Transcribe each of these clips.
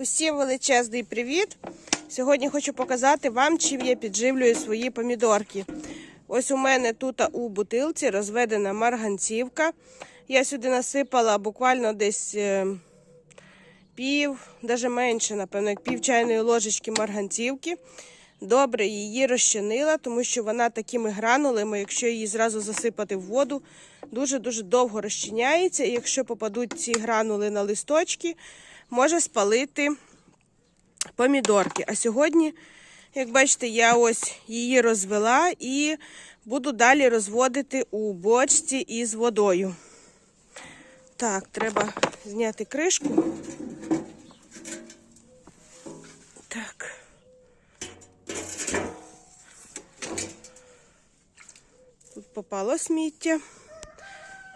Усім величезний привіт! Сьогодні хочу показати вам, чим я підживлюю свої помідорки. Ось у мене тут у бутилці розведена марганцівка. Я сюди насипала буквально десь е, пів, навіть менше, напевно, як пів чайної ложечки марганцівки. Добре її розчинила, тому що вона такими гранулами, якщо її зразу засипати в воду, дуже-дуже довго розчиняється. І якщо попадуть ці гранули на листочки, може спалити помідорки. А сьогодні, як бачите, я ось її розвела і буду далі розводити у бочці із водою. Так, треба зняти кришку. Так. Тут попало сміття.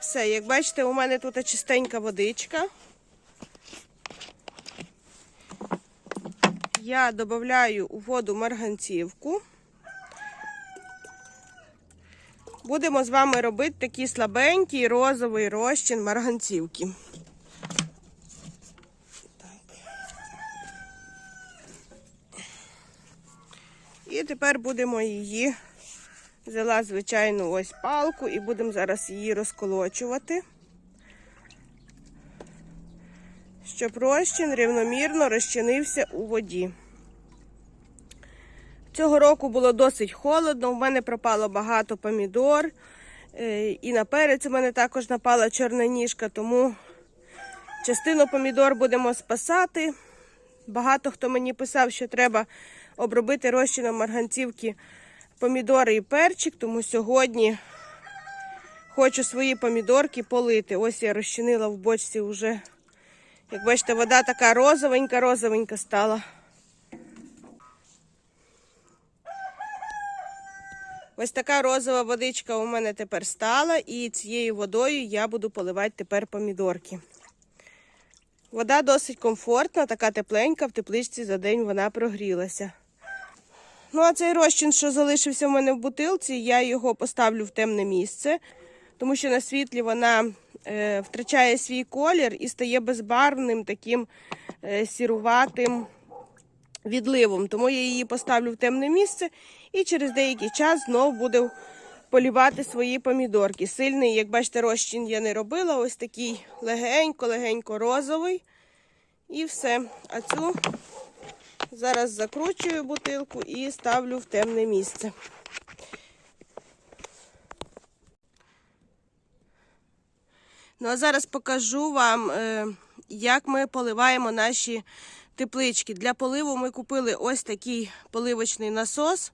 Все, як бачите, у мене тут чистенька водичка. Я додаю у воду марганцівку. Будемо з вами робити такий слабенький розовий розчин марганцівки. І тепер будемо її взяла звичайну ось палку і будемо зараз її розколочувати, щоб розчин рівномірно розчинився у воді. Цього року було досить холодно, в мене пропало багато помідор. е, І на перець у мене також напала чорна ніжка, тому частину помідор будемо спасати. Багато хто мені писав, що треба обробити розчином марганцівки помідори і перчик, тому сьогодні хочу свої помідорки полити. Ось я розчинила в бочці вже. Як бачите, вода така розовенька-розовенька стала. Ось така розова водичка у мене тепер стала, і цією водою я буду поливати тепер помідорки. Вода досить комфортна, така тепленька, в тепличці за день вона прогрілася. Ну, а цей розчин, що залишився в мене в бутилці, я його поставлю в темне місце, тому що на світлі вона е, втрачає свій колір і стає безбарвним, таким е, сіруватим відливом. Тому я її поставлю в темне місце і через деякий час знову буду полівати свої помідорки. Сильний, як бачите, розчин я не робила. Ось такий легенько-легенько розовий. І все. А цю зараз закручую бутилку і ставлю в темне місце. Ну а зараз покажу вам, е, як ми поливаємо наші теплички. Для поливу ми купили ось такий поливочний насос.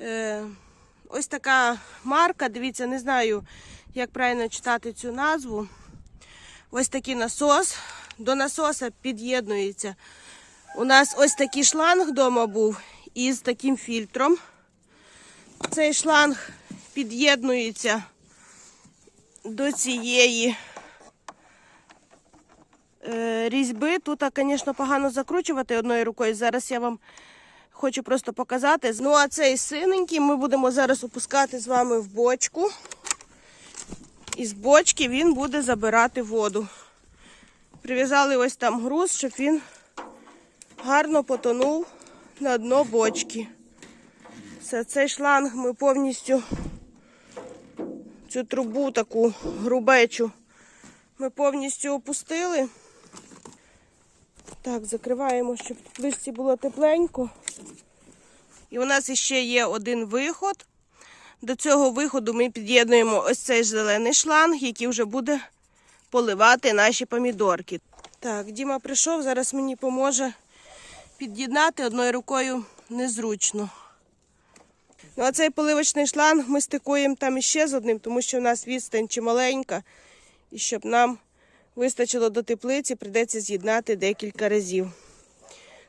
Е, Ось така марка. Дивіться, не знаю, як правильно читати цю назву. Ось такий насос. До насоса під'єднується. У нас ось такий шланг вдома був із таким фільтром. Цей шланг під'єднується до цієї е, різьби. Тут, звісно, погано закручувати одною рукою. Зараз я вам хочу просто показати. Ну, а цей синенький ми будемо зараз опускати з вами в бочку. І з бочки він буде забирати воду. Прив'язали ось там груз, щоб він гарно потонув на дно бочки. Все, цей шланг ми повністю цю трубу таку грубечу ми повністю опустили. Так, закриваємо, щоб в було тепленько. І у нас ще є один виход. До цього виходу ми під'єднуємо ось цей зелений шланг, який вже буде поливати наші помідорки. Так, Діма прийшов, зараз мені поможе під'єднати одною рукою незручно. Ну, а цей поливочний шланг ми стикуємо там іще з одним, тому що у нас відстань чималенька. І щоб нам вистачило до теплиці, прийдеться з'єднати декілька разів.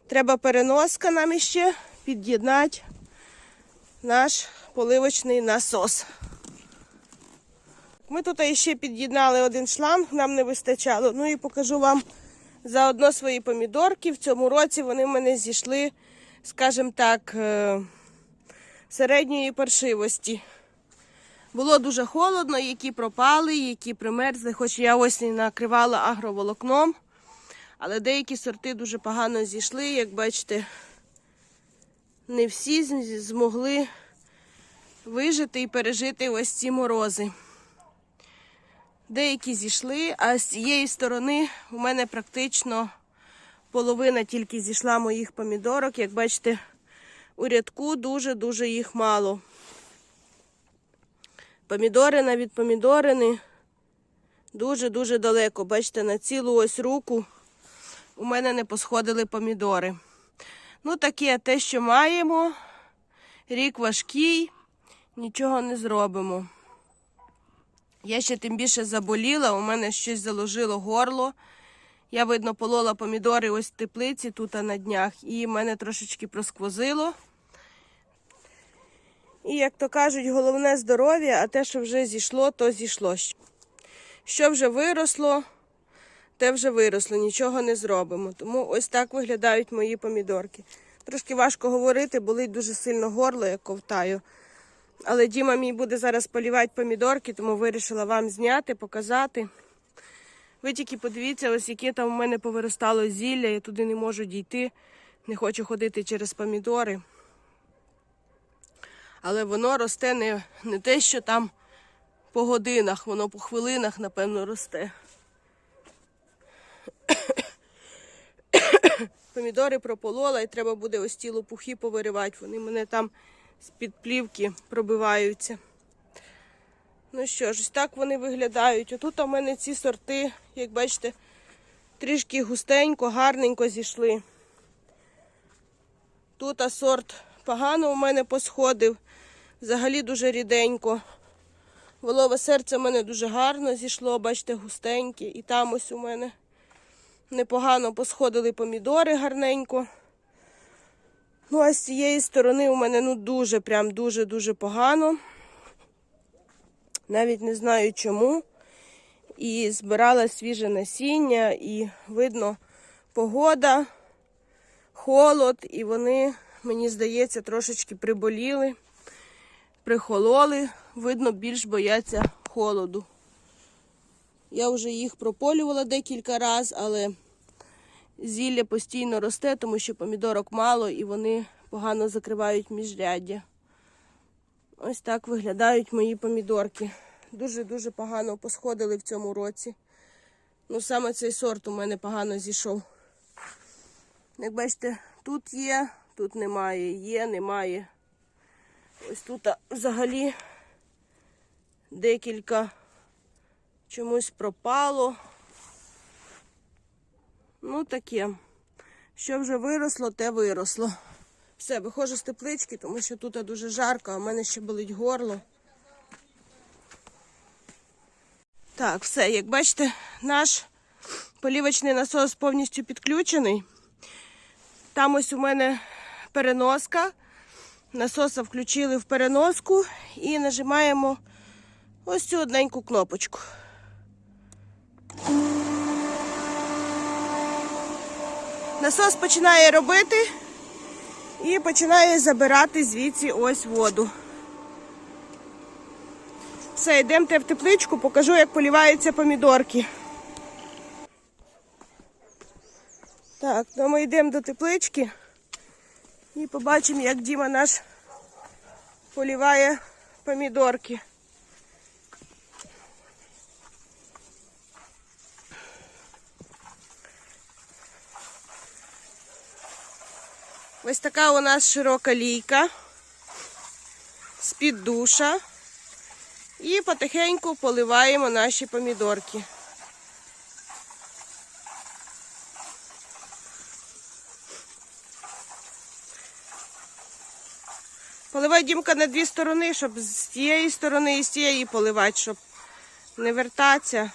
Треба переноска нам іще під'єднати наш поливочний насос. Ми тут ще під'єднали один шланг, нам не вистачало. Ну і покажу вам заодно свої помідорки. В цьому році вони в мене зійшли, скажімо так, е, середньої паршивості. Було дуже холодно, які пропали, які примерзли, хоч я ось накривала агроволокном. Але деякі сорти дуже погано зійшли, як бачите, не всі змогли вижити і пережити ось ці морози. Деякі зійшли, а з цієї сторони у мене практично половина тільки зійшла моїх помідорок. Як бачите, у рядку дуже-дуже їх мало. Помідорина від помідорини дуже-дуже далеко. Бачите, на цілу ось руку у мене не посходили помідори. Ну, таке те, що маємо. Рік важкий, нічого не зробимо. Я ще тим більше заболіла, у мене щось заложило горло. Я, видно, полола помідори ось в теплиці тут на днях, і мене трошечки просквозило. І, як то кажуть, головне здоров'я, а те, що вже зійшло, то зійшло. Що вже виросло, те вже виросло, нічого не зробимо. Тому ось так виглядають мої помідорки. Трошки важко говорити, болить дуже сильно горло, як ковтаю. Але Діма мій буде зараз полівати помідорки, тому вирішила вам зняти, показати. Ви тільки подивіться, ось яке там у мене повиростало зілля, я туди не можу дійти, не хочу ходити через помідори. Але воно росте не, не те, що там по годинах, воно по хвилинах, напевно, росте. Помідори прополола і треба буде ось ті лопухи повиривати. Вони мене там з-під плівки пробиваються. Ну що ж, ось так вони виглядають. Отут у мене ці сорти, як бачите, трішки густенько, гарненько зійшли. Тут сорт погано у мене посходив, взагалі дуже ріденько. Волове серце у мене дуже гарно зійшло, бачите, густеньке. І там ось у мене непогано посходили помідори гарненько. Ну, а з цієї сторони у мене ну дуже, прям дуже-дуже погано. Навіть не знаю чому. І збирала свіже насіння, і видно погода, холод, і вони, мені здається, трошечки приболіли, прихололи. Видно, більш бояться холоду. Я вже їх прополювала декілька разів, але зілля постійно росте, тому що помідорок мало і вони погано закривають міжряддя. Ось так виглядають мої помідорки. Дуже-дуже погано посходили в цьому році. Ну, саме цей сорт у мене погано зійшов. Як бачите, тут є, тут немає, є, немає. Ось тут взагалі декілька чомусь пропало. Ну, таке. Що вже виросло, те виросло. Все, виходжу з теплички, тому що тут дуже жарко, а в мене ще болить горло. Так, все, як бачите, наш полівочний насос повністю підключений. Там ось у мене переноска. Насоса включили в переноску і нажимаємо ось цю одненьку кнопочку. Насос починає робити і починає забирати звідси ось воду. Все, йдемте в тепличку, покажу, як поліваються помідорки. Так, ну ми йдемо до теплички і побачимо, як Діма наш поліває помідорки. Ось така у нас широка лійка з-під душа. І потихеньку поливаємо наші помідорки. Поливай Дімка на дві сторони, щоб з тієї сторони і з тієї поливати, щоб не вертатися.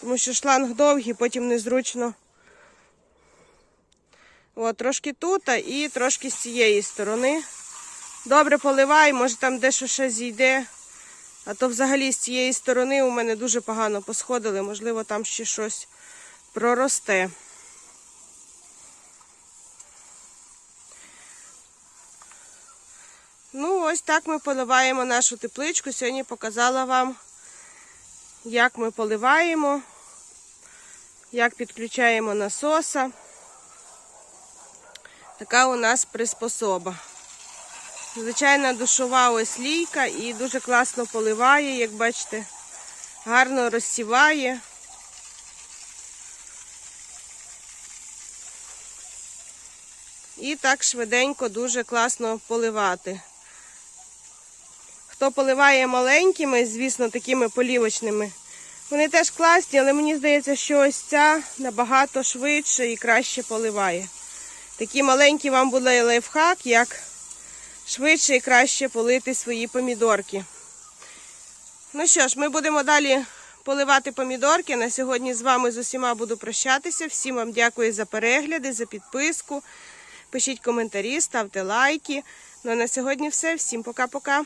Тому що шланг довгий, потім незручно. От, трошки тут і трошки з цієї сторони. Добре поливай, може там дещо ще зійде. А то взагалі з цієї сторони у мене дуже погано посходили, можливо, там ще щось проросте. Ну, ось так ми поливаємо нашу тепличку. Сьогодні показала вам, як ми поливаємо, як підключаємо насоса. Така у нас приспособа. Звичайна душова ось лійка і дуже класно поливає, як бачите, гарно розсіває. І так швиденько, дуже класно поливати. Хто поливає маленькими, звісно, такими полівочними, вони теж класні, але мені здається, що ось ця набагато швидше і краще поливає. Такі маленькі вам буде лайфхак, як швидше і краще полити свої помідорки. Ну що ж, ми будемо далі поливати помідорки. На сьогодні з вами з усіма буду прощатися. Всім вам дякую за перегляди, за підписку. Пишіть коментарі, ставте лайки. Ну а на сьогодні все. Всім пока-пока.